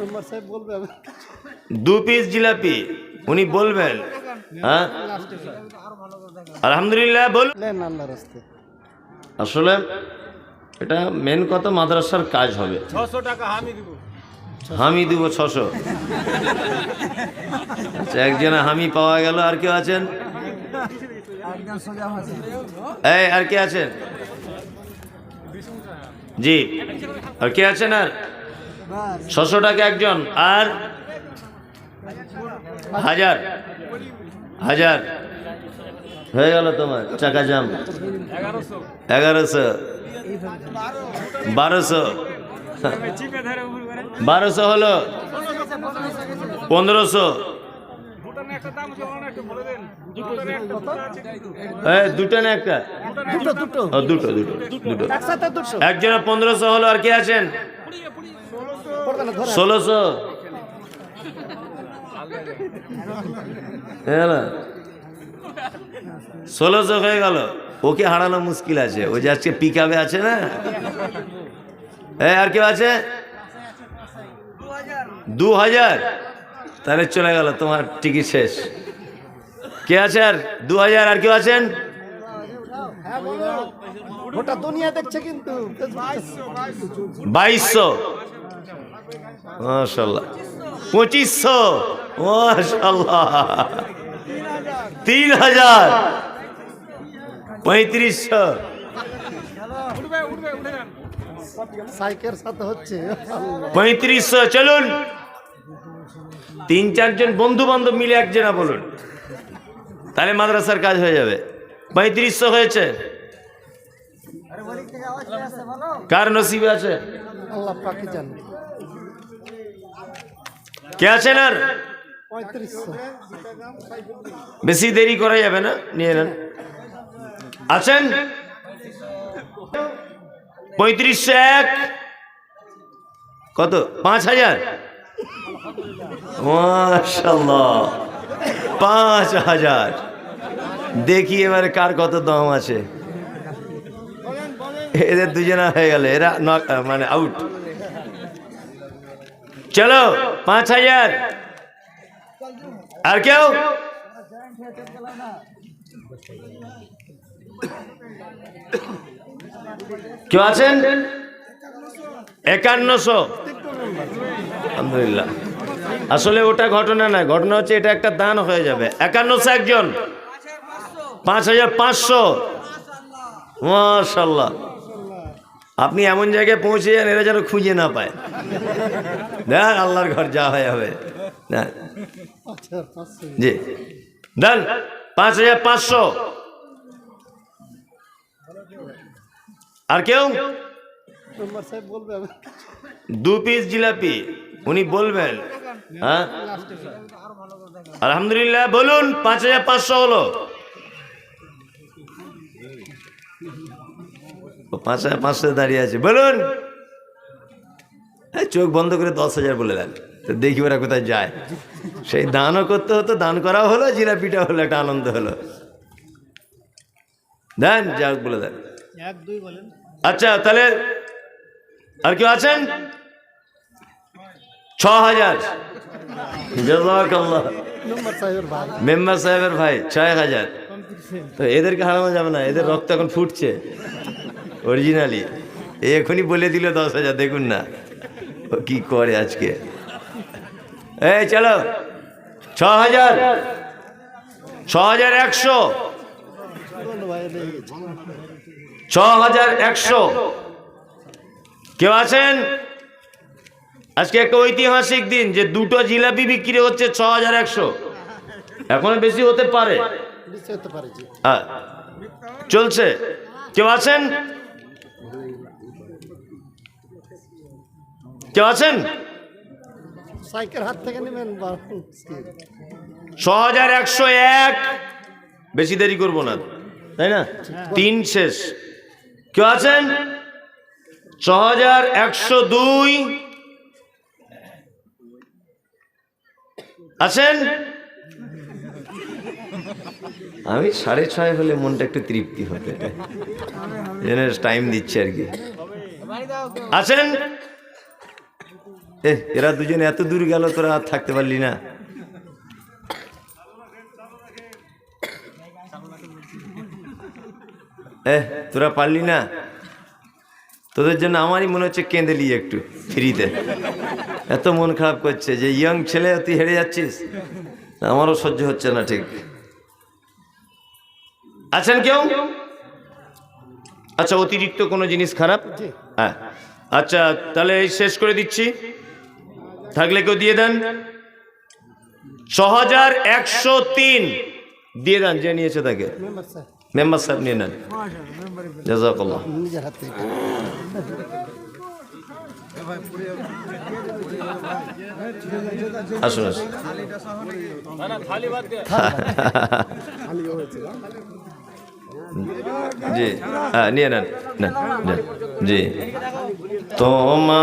Member সাহেব বলবে দু পিস জিলাপি উনি বলবেন। হ্যাঁ? আলহামদুলিল্লাহ বল। আল্লাহ রাস্তে। আসলে এটা মেন কথা মাদ্রাসার কাজ হবে। হামি দিব ছশো। আচ্ছা একজনে হামি পাওয়া গেল আর কেউ আছেন? এই আর কে আছেন? জি আর কে আছেন আর? ছশো টাকা একজন আর হাজার হাজার। হয়ে গেল তোমার চাকা জাম। এগারোশো। বারোশো। বারোশো হলো পনেরোশো। দুটো না একটা? দুটো দুটো। দুটো দুটো দুটো। দুটো। একজনের পনেরোশো হলো আর কে আছেন? ওখানে ধরে। ষোলোশো। ষোলোশো হয়ে গেল। ওকে হারানো মুশকিল আছে। ওই যে আজকে পিকাবে আছে না? হ্যাঁ আর কেউ আছে? দু হাজার তাহলে চলে গেল তোমার টিকিট শেষ। কে আছে আর? দু হাজার আর কেউ আছেন? গোটা দুনিয়া দেখছে কিন্তু। বাইশশো। মাশাল্লাহ পঁচিশশো? মাশাল্লাহ তিন হাজার? পঁয়ত্রিশশো? হচ্ছে পঁয়ত্রিশশো, চলুন। তিন চারজন বন্ধু বান্ধব মিলে একজনা বলুন। তাহলে মাদ্রাসার কাজ হয়ে যাবে। পঁয়ত্রিশশো হয়েছে। কার নসিবে আছে? কে আছেন আর বেশি দেরি করা যাবে না নিয়ে নেন আছেন পঁয়ত্রিশশো এক কত পাঁচ হাজার মাশাল্লাহ পাঁচ হাজার দেখি এবারে কার কত দম আছে এদের দুজনা হয়ে গেল এরা মানে আউট চলো, পাঁচ হাজার। আর কেউ? কেউ আছেন? একান্নশো। আলহামদুলিল্লাহ। আসলে ওটা ঘটনা না ঘটনা হচ্ছে এটা একটা দান হয়ে যাবে। একান্নশো একজন। পাঁচ হাজার পাঁচশো। মাশাল্লাহ আপনি এমন জায়গায় পৌঁছে যান, এরা যেন খুঁজে না পায়। দেখ, আল্লাহর ঘর যা হয় হবে। জি। দেন, পাঁচ হাজার পাঁচশো। আর কেউ? দু পিস জিলাপি, উনি বলবেন হ্যাঁ? আলহামদুলিল্লাহ, বলুন, পাঁচ হাজার পাঁচশো হলো। ও পাঁচ হাজার পাঁচশো দাঁড়িয়ে আছে। বলুন। হ্যাঁ চোখ বন্ধ করে দশ হাজার বলে দেন। তো দেখি ওরা কোথায় যায়। সেই দানও করতে হতো দান করা হলো জিলাপিটা হলো একটা আনন্দ হলো। দেন যাক বলে দেন। আচ্ছা তাহলে আর কেউ আছেন? ছ হাজার। মেম্বার সাহেবের ভাই। ছয় হাজার। তো এদেরকে হারানো যাবে না এদের রক্ত এখন ফুটছে। অরিজিনালি এখনই বলে দিল দশ হাজার দেখুন না। ও কি করে আজকে? এই চলো। ছ হাজার। ছ হাজার একশো। ছ হাজার একশো। কেউ আছেন? আজকে একটা ঐতিহাসিক দিন যে দুটো জিলাপি বিক্রি হচ্ছে ছ হাজার একশো। এখনও বেশি হতে পারে। হ্যাঁ চলছে। কেউ আছেন? কেউ আছেন? সাইকেল হাত থেকে নেবেন ছ হাজার একশো এক। বেশি দেরি করব না তাই না? তিন শেষ। কেউ আছেন? ছ হাজার একশো দুই। আছেন? আমি সাড়ে ছয় হলে মনটা একটু তৃপ্তি হতে টাইম দিচ্ছে আর কি। আছেন? এ এরা দুজনে এত দূর গেল তোরা আর থাকতে পারলি না। এ তোরা পারলি না? তোদের জন্য আমারই মনে হচ্ছে কেঁদেলি একটু ফ্রিতে। এত মন খারাপ করছে যে ইয়ং ছেলে তুই হেরে যাচ্ছিস? আমারও সহ্য হচ্ছে না ঠিক। আছেন কেউ? আচ্ছা অতিরিক্ত কোনো জিনিস খারাপ? হ্যাঁ। আচ্ছা তাহলে এই শেষ করে দিচ্ছি। থাকলে কেউ দিয়ে দেন? ছ হাজার একশো তিন। দিয়ে দেন, যে নিয়েছে তাকে। মেম্বার সাহেব নিয়ে নেন। আসুন আসুন। জি হ্যাঁ নিয়ে নেন। জি। তোমার